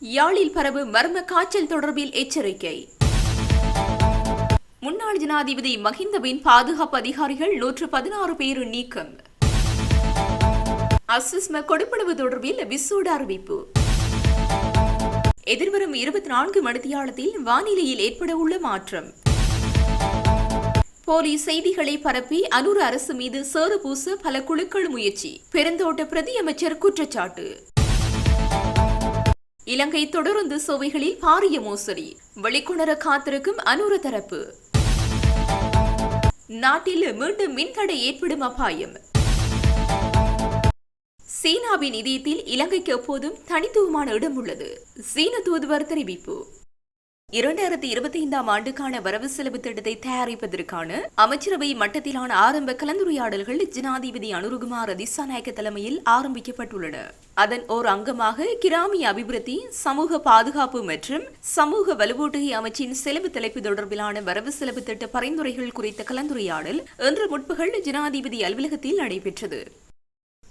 யாழில் பரவு மர்ம காய்ச்சல் தொடர்பில் எச்சரிக்கை. முன்னாள் ஜனாதிபதி மஹிந்தவின் பாதுகாப்பு அதிகாரிகள் நூற்று பதினாறு பேர் நீக்கம். அசிஸ்ம கொடுப்பனவு தொடர்பில் விசூட அறிவிப்பு. எதிர்வரும் இருபத்தி நான்கு மணித்தியாலத்தில் வானிலையில் ஏற்பட உள்ள மாற்றம். போலீஸ் செய்திகளை பரப்பி அனூர் அரசு மீது சேறு பூச பல குழுக்கள் முயற்சி. பெருந்தோட்ட பிரதியமைச்சர் குற்றச்சாட்டு. இலங்கை தொடர்ந்து சுவைகளில் பாரிய மோசடி. வெளிக்கொணர காத்திருக்கும் அனூர தரப்பு. நாட்டில் மீண்டும் மின்தடை ஏற்படும் அபாயம். சீனாவின் இதயத்தில் இலங்கைக்கு எப்போதும் தனித்துவமான இடம் உள்ளது. சீன தூதுவர் தெரிவிப்பு. இரண்டாயிரத்தி இருபத்தி ஐந்தாம் ஆண்டுக்கான வரவு செலவு திட்டத்தை தயாரிப்பதற்கான அமைச்சரவை மட்டத்திலான ஆரம்ப கலந்துரையாடல்கள் ஜனாதிபதி அனுருகுமார் திசாநாயக்க தலைமையில் ஆரம்பிக்கப்பட்டுள்ளன. அதன் ஓர் அங்கமாக கிராமிய அபிவிருத்தி சமூக பாதுகாப்பு மற்றும் சமூக வலுவூட்டுகை அமைச்சின் செலவு தலைப்பு தொடர்பிலான வரவு செலவு திட்ட பரிந்துரைகள் குறித்த கலந்துரையாடல் இன்று முற்பகல் ஜனாதிபதி அலுவலகத்தில் நடைபெற்றது.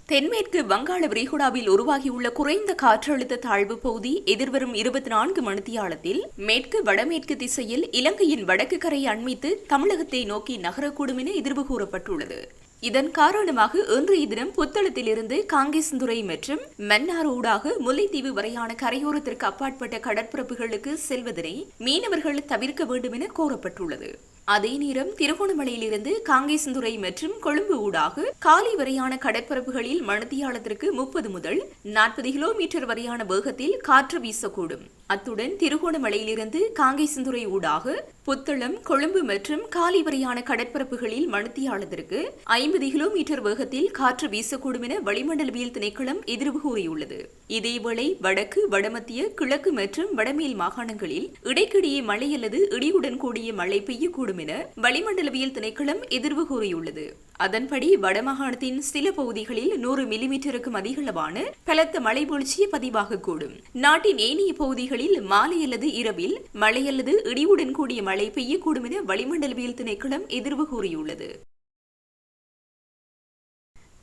தென்மேற்கு வங்காள விரிகுடாவில் உருவாகியுள்ள குறைந்த காற்றழுத்த தாழ்வு பகுதி எதிர்வரும் இருபத்தி நான்கு மணித்தியாலத்தில் மேற்கு வடமேற்கு திசையில் இலங்கையின் வடக்கு கரையை அண்மித்து தமிழகத்தை நோக்கி நகரக்கூடும் என எதிர்வு கூறப்பட்டுள்ளது. இதன் காரணமாக இன்றைய தினம் புத்தளத்திலிருந்து காங்கேசந்துறை மற்றும் மன்னார் ஊடாக முல்லைத்தீவு வரையான கரையோரத்திற்கு அப்பாற்பட்ட கடற்பரப்புகளுக்கு செல்வதனை மீனவர்கள் தவிர்க்க வேண்டும் என கோரப்பட்டுள்ளது. அதே நேரம் திருகோணமலையிலிருந்து காங்கேசந்துறை மற்றும் கொழும்பு ஊடாக காலை வரையான கடற்பரப்புகளில் மணத்தியாலத்திற்கு முப்பது முதல் நாற்பது கிலோமீட்டர் வரையான வேகத்தில் காற்று வீசக்கூடும். அத்துடன் திருகோணமலையிலிருந்து காங்கேசந்துறை ஊடாக புத்தளம் கொழும்பு மற்றும் காலி வரையான கடற்பரப்புகளில் மணத்தியாலத்திற்கு ஐம்பது கிலோமீட்டர் வேகத்தில் காற்று வீசக்கூடும் என வளிமண்டலவியல் திணைக்களம் எதிர்வு கூறியுள்ளது. இதேவேளை வடக்கு வடமத்திய கிழக்கு மற்றும் வடமேல் மாகாணங்களில் இடைக்கிடையே மழை அல்லது இடியுடன் கூடிய மழை பெய்யக்கூடும் என வளிமண்டலவியல் திணைக்களம் எதிர்வு கூறியுள்ளது. அதன்படி வடமாகாணத்தின் சில பகுதிகளில் நூறு மில்லிமீட்டருக்கும் அதிகளவான பலத்த மழை வீழ்ச்சி பதிவாகக்கூடும். நாட்டின் ஏனைய பகுதிகளில் மாலை அல்லது இரவில் மழை அல்லது இடியுடன் கூடிய மழை பெய்யக்கூடும் என வளிமண்டலவியல் திணைக்களம் எதிர்வு கூறியுள்ளது.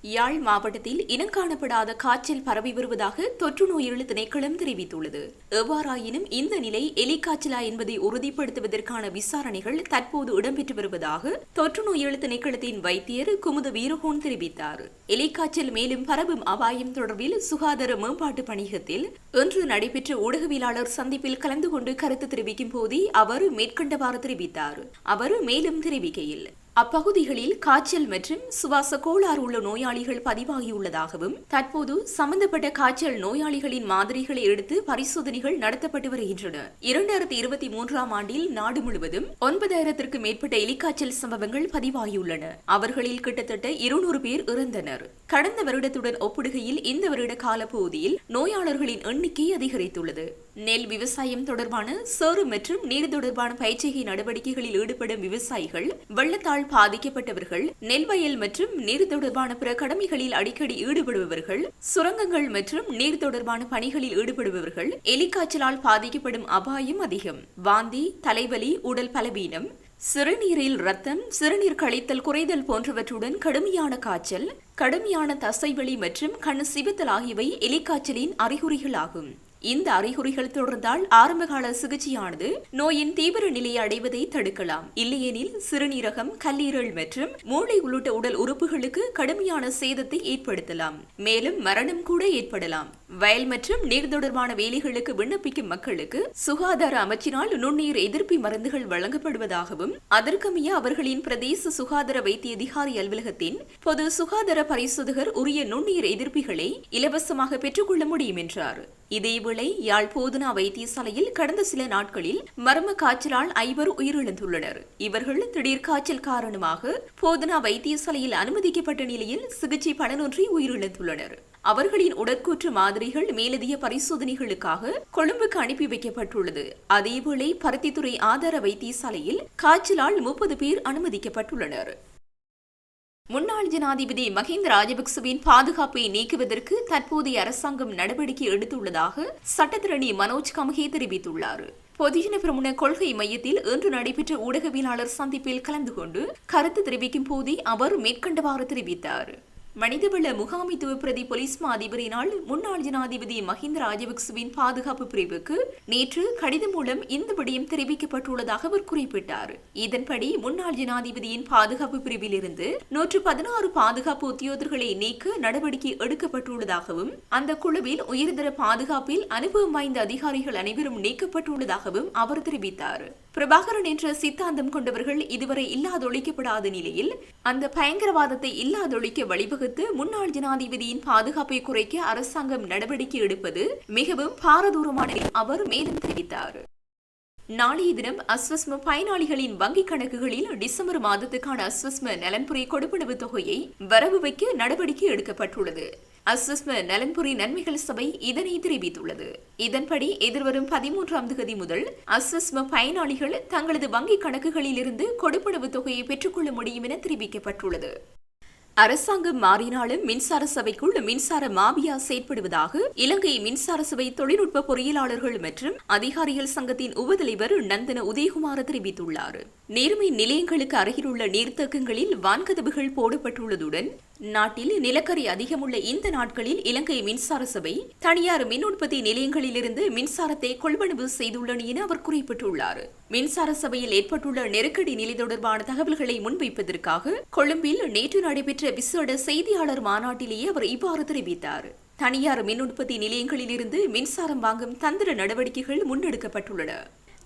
யாழ் மாவட்டத்தில் இனங்காணப்படாத காய்ச்சல் பரவி வருவதாக தொற்று நோயியல் திணைக்களம் தெரிவித்துள்ளது. எவ்வாறாயினும் இந்த நிலை எலிக்காய்ச்சலா என்பதை உறுதிப்படுத்துவதற்கான விசாரணைகள் தற்போது இடம்பெற்று வருவதாக தொற்று நோயியல் திணைக்களத்தின் வைத்தியர் குமுத வீரகோன் தெரிவித்தார். எலிக்காய்ச்சல் மேலும் பரவும் அபாயம் தொடர்பில் சுகாதார மேம்பாட்டு பணியகத்தில் இன்று நடைபெற்ற ஊடகவியலாளர் சந்திப்பில் கலந்து கொண்டு கருத்து தெரிவிக்கும் போதே அவர் மேற்கண்டவாறு தெரிவித்தார். அவர் மேலும் தெரிவிக்கையில் அப்பகுதிகளில் காய்ச்சல் மற்றும் சுவாச கோளாறு உள்ள நோயாளிகள் பதிவாகியுள்ளதாகவும் தற்போது சம்பந்தப்பட்ட காய்ச்சல் நோயாளிகளின் மாதிரிகளை எடுத்து பரிசோதனைகள் நடத்தப்பட்டு வருகின்றன. இரண்டாயிரத்தி இருபத்தி மூன்றாம் ஆண்டில் நாடு முழுவதும் ஒன்பதாயிரத்திற்கு மேற்பட்ட எலிக்காய்ச்சல் சம்பவங்கள் பதிவாகியுள்ளன. அவர்களில் கிட்டத்தட்ட இருநூறு பேர் இறந்தனர். கடந்த வருடத்துடன் ஒப்பிடுகையில் இந்த வருட காலப்பகுதியில் நோயாளர்களின் எண்ணிக்கை அதிகரித்துள்ளது. நெல் விவசாயம் தொடர்பான சோறு மற்றும் நீர் தொடர்பான பயிற்சிகை நடவடிக்கைகளில் ஈடுபடும் விவசாயிகள் வெள்ளத்தால் பாதிக்கப்பட்டவர்கள் நெல் வயல் மற்றும் நீர் தொடர்பான பிற கடமைகளில் அடிக்கடி ஈடுபடுபவர்கள் சுரங்கங்கள் மற்றும் நீர் தொடர்பான பணிகளில் ஈடுபடுபவர்கள் எலிக்காய்ச்சலால் பாதிக்கப்படும் அபாயம் அதிகம். வாந்தி தலைவலி உடல் பலவீனம் சிறுநீரில் ரத்தம் சிறுநீர் கழித்தல் குறைதல் போன்றவற்றுடன் கடுமையான காய்ச்சல் கடுமையான தசைவலி மற்றும் கண் சிவத்தல் ஆகியவை எலிக்காய்ச்சலின் அறிகுறிகளாகும். இந்த அறிகுறிகள் தொடர்ந்தால் ஆரம்பகால சிகிச்சையானது நோயின் தீவிர நிலையை அடைவதை தடுக்கலாம். இல்லையெனில் சிறுநீரகம் கல்லீரல் மற்றும் மூளை உள்ளிட்ட உடல் உறுப்புகளுக்கு கடுமையான சேதத்தை ஏற்படுத்தலாம். மேலும் மரணம் கூட ஏற்படலாம். வயல் மற்றும் நீர் தொடர்பான வேலைகளுக்கு விண்ணப்பிக்கும் மக்களுக்கு சுகாதார அமைச்சினால் நுண்ணீர் எதிர்ப்பி மருந்துகள் வழங்கப்படுவதாகவும் அதற்கமைய அவர்களின் பிரதேச சுகாதார வைத்திய அதிகாரி அலுவலகத்தின் பொது சுகாதார பரிசோதகர் உரிய நுண்ணீர் எதிர்ப்பிகளை இலவசமாக பெற்றுக்கொள்ள முடியும் என்றார். இதேவேளை யாழ் போதனா வைத்தியசாலையில் கடந்த சில நாட்களில் மர்ம காய்ச்சலால் ஐவர் உயிரிழந்துள்ளனர். இவர்கள் திடீர் காய்ச்சல் காரணமாக போதனா வைத்தியசாலையில் அனுமதிக்கப்பட்ட நிலையில் சிகிச்சை பலனொன்றி உயிரிழந்துள்ளனர். அவர்களின் உடற்கூற்று மாதிரிகள் மேலதிக பரிசோதனைகளுக்காக கொழும்புக்கு அனுப்பி வைக்கப்பட்டுள்ளது. அதேவேளை பருத்தித்துறை ஆதார வைத்தியசாலையில் காய்ச்சலால் முப்பது பேர் அனுமதிக்கப்பட்டுள்ளனர். முன்னாள் ஜனாதிபதி மஹிந்த ராஜபக்சவின் பாதுகாப்பை நீக்குவதற்கு தற்போதைய அரசாங்கம் நடவடிக்கை எடுத்துள்ளதாக சட்டத்திரணி மனோஜ் கமகே தெரிவித்துள்ளார். பொதுஜன பிரமுன கொள்கை மையத்தில் இன்று நடைபெற்ற ஊடகவியலாளர் சந்திப்பில் கலந்து கொண்டு கருத்து தெரிவிக்கும் போதே அவர் மேற்கண்டவாறு தெரிவித்தார். மனிதவள முகாமைத்துவ பிரதி போலீஸ் மா அதிபரினால் முன்னாள் ஜனாதிபதி மஹிந்த ராஜபக்சவின் பாதுகாப்பு பிரிவுக்கு நேற்று கடிதம் மூலம் இந்த விடயம் தெரிவிக்கப்பட்டுள்ளதாக அவர் குறிப்பிட்டார். இதன்படி முன்னாள் ஜனாதிபதியின் பாதுகாப்பு பிரிவிலிருந்து நூற்று பதினாறு பாதுகாப்பு உத்தியோகர்களை நீக்க நடவடிக்கை எடுக்கப்பட்டுள்ளதாகவும் அந்த குழுவில் உயர்தர பாதுகாப்பில் அனுபவம் வாய்ந்த அதிகாரிகள் அனைவரும் நீக்கப்பட்டுள்ளதாகவும் அவர் தெரிவித்தார். பிரபாகரன் என்ற சித்தாந்தம் கொண்டவர்கள் இதுவரை இல்லாதொழிக்கப்படாத நிலையில் அந்த பயங்கரவாதத்தை இல்லாதொழிக்க வழிவகுத்து முன்னாள் ஜனாதிபதியின் பாதுகாப்பை குறைக்க அரசாங்கம் நடவடிக்கை எடுப்பது மிகவும் பாரதூரமான அவர் மேலும் தெரிவித்தார். நாளைய தினம் அஸ்வஸ்ம பயனாளிகளின் வங்கிக் கணக்குகளில் டிசம்பர் மாதத்துக்கான அஸ்வஸ்ம நலன்புரி கொடுப்பனவு தொகையை வரவு வைக்க நடவடிக்கை எடுக்கப்பட்டுள்ளது. அஸ்வஸ்ம நலன்புரி நன்மைகள் சபை இதனை தெரிவித்துள்ளது. இதன்படி எதிர்வரும் பதிமூன்றாம் தேதி முதல் அஸ்வஸ்ம பயனாளிகள் தங்களது வங்கிக் கணக்குகளிலிருந்து கொடுப்பனவு தொகையை பெற்றுக்கொள்ள முடியும் என தெரிவிக்கப்பட்டுள்ளது. அரசாங்கம் மாறினாலும் மின்சார சபைக்குள் மின்சார மாபியா செயற்படுவதாக இலங்கை மின்சார சபை தொழில்நுட்ப பொறியியலாளர்கள் மற்றும் அதிகாரிகள் சங்கத்தின் உபதலைவர் நந்தன உதயகுமார் தெரிவித்துள்ளார். நேர்மை நிலையங்களுக்கு அருகிலுள்ள நீர்த்தக்கங்களில் வான்கதவுகள் போடப்பட்டுள்ளதுடன் நாட்டில் நிலக்கரி அதிகமுள்ள இந்த நாட்களில் இலங்கை மின்சார சபை தனியார் மின் உற்பத்தி நிலையங்களிலிருந்து மின்சாரத்தை கொள்வனவு செய்துள்ளன என அவர் குறிப்பிட்டுள்ளார். மின்சார சபையில் ஏற்பட்டுள்ள நெருக்கடி நிலை தொடர்பான தகவல்களை முன்வைப்பதற்காக கொழும்பில் நேற்று நடைபெற்ற விசேட செய்தியாளர் மாநாட்டிலேயே அவர் இவ்வாறு தெரிவித்தார். தனியார் மின் உற்பத்தி நிலையங்களிலிருந்து மின்சாரம் வாங்கும் தந்திர நடவடிக்கைகள் முன்னெடுக்கப்பட்டுள்ளன.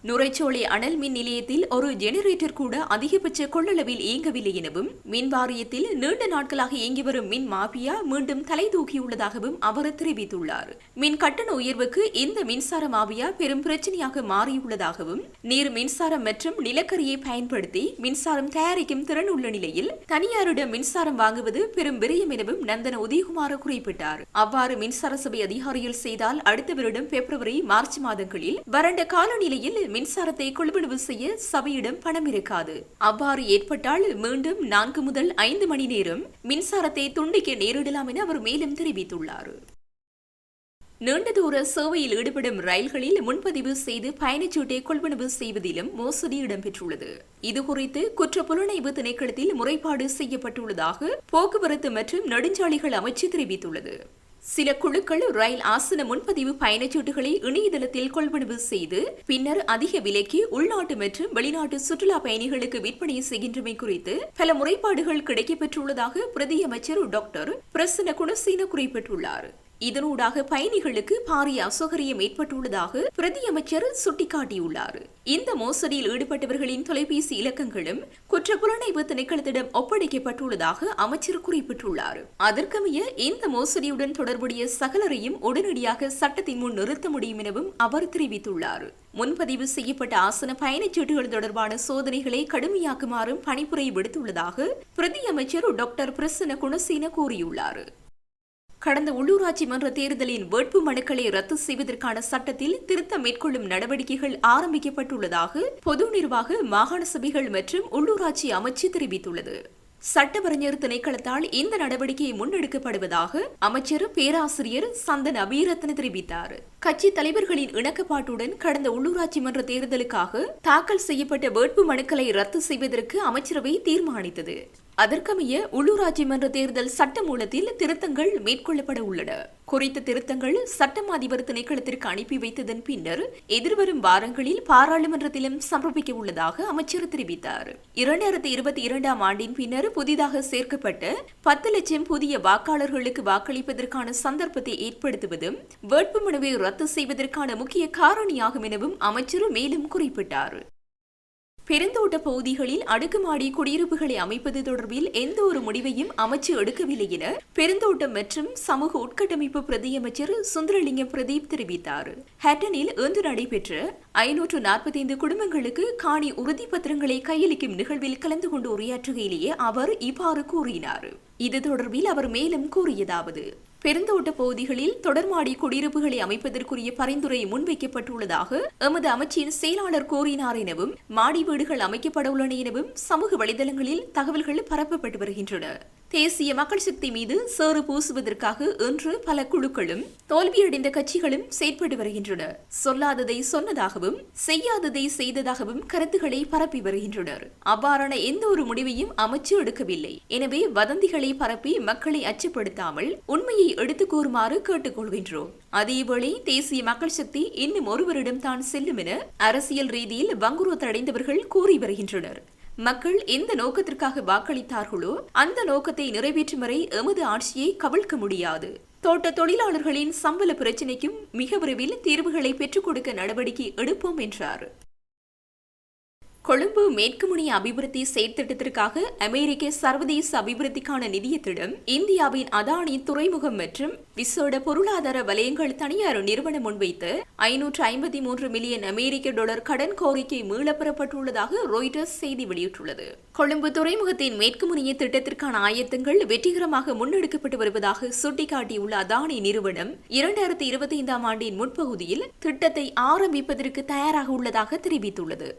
நுரைச்சோலை அனல் மின் நிலையத்தில் ஒரு ஜெனரேட்டர் கூட அதிகபட்ச கொள்ளளவில் இயங்கவில்லை எனவும் மின் வாரியத்தில் நீண்ட நாட்களாக இயங்கி வரும் மின் மாபியா மீண்டும் தலை தூக்கியுள்ளதாகவும் அவர் தெரிவித்துள்ளார். மின் கட்டண உயர்வுக்கு இந்த மின்சார மாபியா பெரும் பிரச்சனையாக மாறியுள்ளதாகவும் நீர் மின்சாரம் மற்றும் நிலக்கரியை பயன்படுத்தி மின்சாரம் தயாரிக்கும் திறன் உள்ள நிலையில் தனியாரிடம் மின்சாரம் வாங்குவது பெரும் விரயம் எனவும் நந்தன உதயகுமார குறிப்பிட்டார். அவ்வாறு மின்சார சபை அதிகாரிகள் செய்தால் அடுத்த வருடம் பிப்ரவரி மார்ச் மாதங்களில் வறண்ட காலநிலையில் மின்சாரத்தை கொள்வனவு செய்ய சபையிடம் பணம் இருக்காது அவ்வாறு ஏற்பட்டால் மீண்டும் நான்கு முதல் ஐந்து மணி நேரம் மின்சாரத்தை துண்டிக்க நேரிடலாம் என அவர் மேலும் தெரிவித்துள்ளார். நீண்ட தூர சேவையில் ஈடுபடும் ரயில்களில் முன்பதிவு செய்து பயணச்சீட்டை கொள்வனவு செய்வதிலும் மோசடி இடம்பெற்றுள்ளது. இதுகுறித்து குற்ற புலனாய்வு திணைக்களத்தில் முறைப்பாடு செய்யப்பட்டுள்ளதாக போக்குவரத்து மற்றும் நெடுஞ்சாலைகள் அமைச்சு தெரிவித்துள்ளது. சில குழுக்கள் ரயில் ஆசன முன்பதிவு பயணச்சீட்டுகளை இணையதளத்தில் கொள்வனவு செய்து பின்னர் அதிக விலைக்கு உள்நாட்டு மற்றும் வெளிநாட்டு சுற்றுலா பயணிகளுக்கு விற்பனை செய்கின்றமை குறித்து பல முறைப்பாடுகள் கிடைக்கப்பெற்றுள்ளதாக பிரதி அமைச்சர் டாக்டர் பிரசன்ன குணசீன குறிப்பிட்டுள்ளார். இதனூடாக பயணிகளுக்கு பாரிய அசௌகரியம் ஏற்பட்டுள்ளதாக பிரதியமைச்சர் சுட்டிக்காட்டியுள்ளார். இந்த மோசடியில் ஈடுபட்டவர்களின் தொலைபேசி இலக்கங்களும் குற்ற புலனாய்வு திணைக்களத்திடம் ஒப்படைக்கப்பட்டுள்ளதாக அமைச்சர் குறிப்பிட்டுள்ளார். அதற்கமைய இந்த மோசடியுடன் தொடர்புடைய சகலரையும் உடனடியாக சட்டத்தின் முன் நிறுத்த முடியும் எனவும் அவர் தெரிவித்துள்ளார். முன்பதிவு செய்யப்பட்ட ஆசன பயணச்சீட்டுகள் தொடர்பான சோதனைகளை கடுமையாக்குமாறும் பணிப்புரை விடுத்துள்ளதாக பிரதியமைச்சர் டாக்டர் பிரசன்ன குணசீன கூறியுள்ளார். கடந்த உள்ளூராட்சி மன்ற தேர்தலின் வேட்பு மனுக்களை ரத்து செய்வதற்கான சட்டத்தில் திருத்தம் மேற்கொள்ளும் நடவடிக்கைகள் ஆரம்பிக்கப்பட்டுள்ளதாக பொது நிர்வாக மாகாண சபைகள் மற்றும் உள்ளூராட்சி அமைச்சு தெரிவித்துள்ளது. சட்டவறிஞர் திணைக்களத்தால் இந்த நடவடிக்கை முன்னெடுக்கப்படுவதாக அமைச்சர் பேராசிரியர் சந்தன் அபீரத்ன தெரிவித்தார். கட்சி தலைவர்களின் இணக்கப்பாட்டுடன் கடந்த உள்ளூராட்சி மன்ற தேர்தலுக்காக தாக்கல் செய்யப்பட்ட வேட்பு மனுக்களை ரத்து செய்வதற்கு அமைச்சரவை தீர்மானித்தது. அதற்கமைய உள்ளூராட்சி மன்ற தேர்தல் சட்டமூலத்தில் திருத்தங்கள் மேற்கொள்ளப்பட உள்ளன. குறித்த திருத்தங்கள் சட்டம் அதிபர் திணைக்களத்திற்கு அனுப்பி வைத்ததன் பின்னர் எதிர்வரும் வாரங்களில் பாராளுமன்றத்திலும் சமர்ப்பிக்க உள்ளதாக அமைச்சர் தெரிவித்தார். இரண்டாயிரத்தி இருபத்தி இரண்டாம் ஆண்டின் பின்னர் புதிதாக சேர்க்கப்பட்ட பத்து லட்சம் புதிய வாக்காளர்களுக்கு வாக்களிப்பதற்கான சந்தர்ப்பத்தை ஏற்படுத்துவதும் வேட்புமனுவை ரத்து செய்வதற்கான முக்கிய காரணியாகும் எனவும் அமைச்சர் மேலும் குறிப்பிட்டார். பெருந்தோட்ட பகுதிகளில் அடுக்குமாடி குடியிருப்புகளை அமைப்பது தொடர்பில் எந்த ஒரு முடிவையும் அமைச்சு எடுக்கவில்லை என பெருந்தோட்டம் மற்றும் சமூக உட்கட்டமைப்பு பிரதியமைச்சர் சுந்தரலிங்கம் பிரதீப் தெரிவித்தார். ஹேட்டனில் இன்று நடைபெற்ற ஐநூற்று நாற்பத்தைந்து குடும்பங்களுக்கு காணி உறுதி பத்திரங்களை கையளிக்கும் நிகழ்வில் கலந்து கொண்டு உரையாற்றுகையிலேயே அவர் இவ்வாறு கூறினார். இது தொடர்பில் அவர் மேலும் கூறியதாவது பெருந்தோட்ட பகுதிகளில் தொடர்மாடி குடியிருப்புகளை அமைப்பதற்குரிய பரிந்துரை முன்வைக்கப்பட்டுள்ளதாக எமது அமைச்சின் செயலாளர் கூறினார் எனவும் மாடி வீடுகள் அமைக்கப்பட உள்ளன எனவும் சமூக வலைதளங்களில் தகவல்கள் பரப்பப்பட்டு வருகின்றன. தேசிய மக்கள் சக்தி மீது சேறு பூசுவதற்காக இன்று பல குழுக்களும் தோல்வியடைந்த கட்சிகளும் செயற்பட்டு வருகின்றன. சொல்லாததை சொன்னதாகவும் செய்யாததை செய்ததாகவும் கருத்துக்களை பரப்பி வருகின்றனர். அவ்வாறான எந்த ஒரு முடிவையும் அமைச்சு எடுக்கவில்லை. எனவே வதந்திகளை பரப்பி மக்களை அச்சப்படுத்தாமல் உண்மையை எடுத்துக் கூறுமாறு கேட்டுக்கொள்கின்றோம். அதேவேளை தேசிய மக்கள் சக்தி இன்னும் ஒருவரிடம் தான் செல்லும் என அரசியல் ரீதியில் வங்குரோத்தடைந்தவர்கள் கூறி வருகின்றனர். மக்கள் எந்த நோக்கத்திற்காக வாக்களித்தார்களோ அந்த நோக்கத்தை நிறைவேற்றும் வரை எமது ஆட்சியை கவிழ்க்க முடியாது. தோட்ட தொழிலாளர்களின் சம்பள பிரச்சினைக்கும் மிக விரைவில் தீர்வுகளை பெற்றுக் கொடுக்க நடவடிக்கை எடுப்போம் என்றார். கொழும்பு மேற்கு முனைய அபிவிருத்தி செயற்திட்டத்திற்காக அமெரிக்க சர்வதேச அபிவிருத்திக்கான நிதியத்திடம் இந்தியாவின் அதானி துறைமுகம் மற்றும் விசோட பொருளாதார வலயங்கள் தனியார் நிறுவனம் முன்வைத்து ஐநூற்று ஐம்பத்தி மூன்று மில்லியன் அமெரிக்க டாலர் கடன் கோரிக்கை மீளப்பெறப்பட்டுள்ளதாக ரோய்டர்ஸ் செய்தி வெளியிட்டுள்ளது. கொழும்பு துறைமுகத்தின் மேற்கு முனைய திட்டத்திற்கான ஆயத்தங்கள் வெற்றிகரமாக முன்னெடுக்கப்பட்டு வருவதாக சுட்டிக்காட்டியுள்ள அதானி நிறுவனம் இரண்டாயிரத்தி இருபத்தி ஐந்தாம் ஆண்டின் முற்பகுதியில் திட்டத்தை ஆரம்பிப்பதற்கு தயாராக உள்ளதாக தெரிவித்துள்ளது.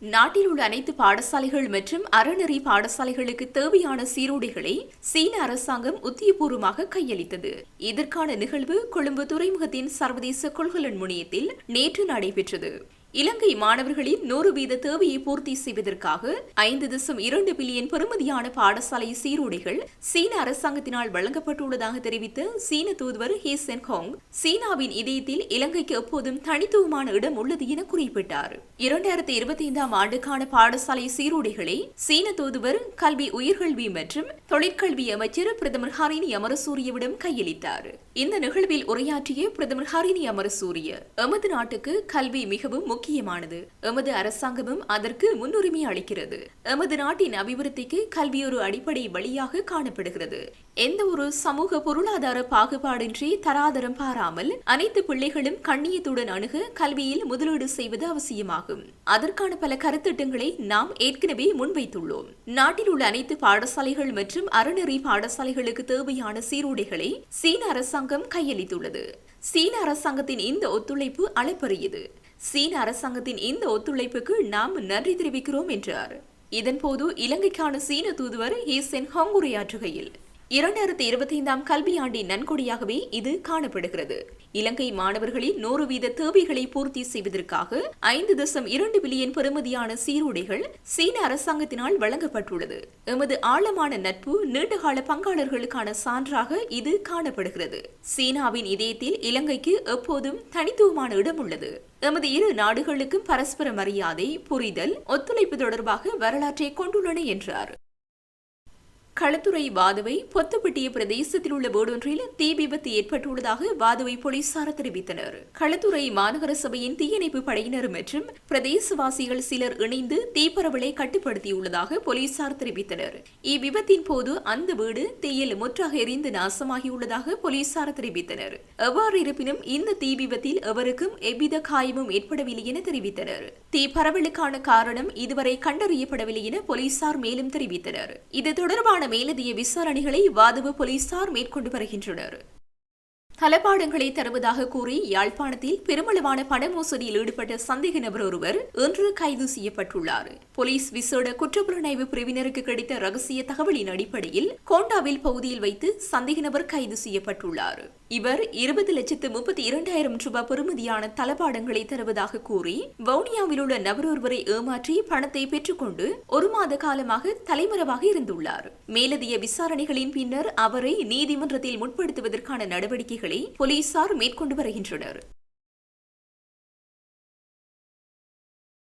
நாட்டில் உள்ள அனைத்து பாடசாலைகள் மற்றும் அறநெறி பாடசாலைகளுக்கு தேவையான சீருடைகளை சீன அரசாங்கம் உத்தியபூர்வமாக கையளித்தது. இதற்கான நிகழ்வு கொழும்பு துறைமுகத்தின் சர்வதேச கொள்கலன் முனையத்தில் நேற்று நடைபெற்றது. இலங்கை மாணவர்களின் நூறு வீத தேவையை பூர்த்தி செய்வதற்காக ஐந்து தசம் இரண்டு பில்லியன் பெறுமதியான பாடசாலை சீருடைகள் சீன அரசாங்கத்தினால் வழங்கப்பட்டுள்ளதாக தெரிவித்த சீன தூதுவர் ஹீசென் ஹோங் சீனாவின் இதயத்தில் இலங்கைக்கு எப்போதும் தனித்துவமான இடம் உள்ளது என குறிப்பிட்டார். இரண்டாயிரத்தி இருபத்தி ஐந்தாம் ஆண்டுக்கான பாடசாலை சீருடைகளை சீன தூதுவர் கல்வி உயர்கல்வி மற்றும் தொழிற்கல்வி அமைச்சர் பிரதமர் ஹரினி அமரசூரியவிடம் கையளித்தார். இந்த நிகழ்வில் உரையாற்றிய பிரதமர் ஹரினி அமரசூரிய எமது நாட்டுக்கு கல்வி மிகவும் முக்கியமானது. எமது அரசாங்கமும் அதற்கு முன்னுரிமை அளிக்கிறது. எமது நாட்டின் அபிவிருத்திக்கு கல்வி ஒரு அடிப்படை வழியாக காணப்படுகிறது. எந்த ஒரு சமூக பொருளாதார பாகுபாடின்றி தராதரம் பாராமல் அனைத்து பிள்ளைகளும் கண்ணியத்துடன் அணுக கல்வியில் முதலீடு செய்வது அவசியமாகும். அதற்கான பல கருத்திட்டங்களை நாம் ஏற்கனவே முன்வைத்துள்ளோம். நாட்டில் உள்ள அனைத்து பாடசாலைகள் மற்றும் அறநெறி பாடசாலைகளுக்கு தேவையான சீருடைகளை சீன அரசாங்கம் கையளித்துள்ளது. சீன அரசாங்கத்தின் இந்த ஒத்துழைப்பு அளப்பரியது சீன அரசாங்கத்தின் இந்த ஒத்துழைப்புக்கு நாம் நன்றி தெரிவிக்கிறோம் என்றார். இதன்போது இலங்கைக்கான சீன தூதுவர் ஹீசென் ஹாங் உரையாற்றுகையில் இரண்டாயிரத்தி இருபத்தி ஐந்தாம் கல்வியாண்டின் நன்கொடையாகவே இது காணப்படுகிறது. இலங்கை மாணவர்களின் நூறு வீத தேவைகளை பூர்த்தி செய்வதற்காக ஐந்து தசம் இரண்டு பில்லியன் பெறுமதியான சீருடைகள் சீன அரசாங்கத்தினால் வழங்கப்பட்டுள்ளது. எமது ஆழமான நட்பு நீண்டகால பங்காளர்களுக்கான சான்றாக இது காணப்படுகிறது. சீனாவின் இதயத்தில் இலங்கைக்கு எப்போதும் தனித்துவமான இடம் உள்ளது எமது இரு நாடுகளுக்கும் பரஸ்பர மரியாதை புரிதல் ஒத்துழைப்பு தொடர்பாக வரலாற்றை கொண்டுள்ளன என்றார். களத்துறை வாதுவை பொத்துப்பட்டிய பிரதேசத்தில் உள்ள வீடொன்றில் தீ விபத்து ஏற்பட்டுள்ளதாக வாதுவை போலீசார் தெரிவித்தனர். களத்துறை மாநகர சபையின் தீயணைப்பு படையினர் மற்றும் பிரதேசவாசிகள் சிலர் இணைந்து தீப்பரவலை கட்டுப்படுத்தியுள்ளதாக போலீசார் தெரிவித்தனர். இவ்விபத்தின் போது அந்த வீடு தீயில் முற்றாக எரிந்து நாசமாகியுள்ளதாக போலீசார் தெரிவித்தனர். எவ்வாறு இருப்பினும் இந்த தீ விபத்தில் எவருக்கும் எவ்வித காயமும் ஏற்படவில்லை என தெரிவித்தனர். தீ பரவலுக்கான காரணம் இதுவரை கண்டறியப்படவில்லை என போலீசார் மேலும் தெரிவித்தனர். இது தொடர்பான மேலதிக விசாரணைகளை வாதவ போலீசார் மேற்கொண்டு வருகின்றனர். தளபாடங்களை தருவதாக கூறி யாழ்ப்பாணத்தில் பெருமளவான பண மோசடியில் ஈடுபட்ட சந்தேக நபர் ஒருவர் இன்று கைது செய்யப்பட்டுள்ளார். போலீஸ் விசேட குற்றப்புலனாய்வு பிரிவினருக்கு கிடைத்த ரகசிய தகவலின் அடிப்படையில் கோண்டாவில் பகுதியில் வைத்து சந்தேக நபர் கைது செய்யப்பட்டுள்ளார். இவர் இருபது லட்சத்து முப்பத்தி இரண்டாயிரம் ரூபாய் பெறுமதியான தளபாடங்களை தருவதாக கூறி வவுனியாவில் உள்ள நபர் ஒருவரை ஏமாற்றி பணத்தை பெற்றுக்கொண்டு ஒரு மாத காலமாக தலைமறைவாக இருந்துள்ளார். மேலதிய விசாரணைகளின் பின்னர் அவரை நீதிமன்றத்தில் முற்படுத்துவதற்கான நடவடிக்கைகள் நடவடிக்கைகளை போலீசார் மேற்கொண்டு வருகின்றனர்.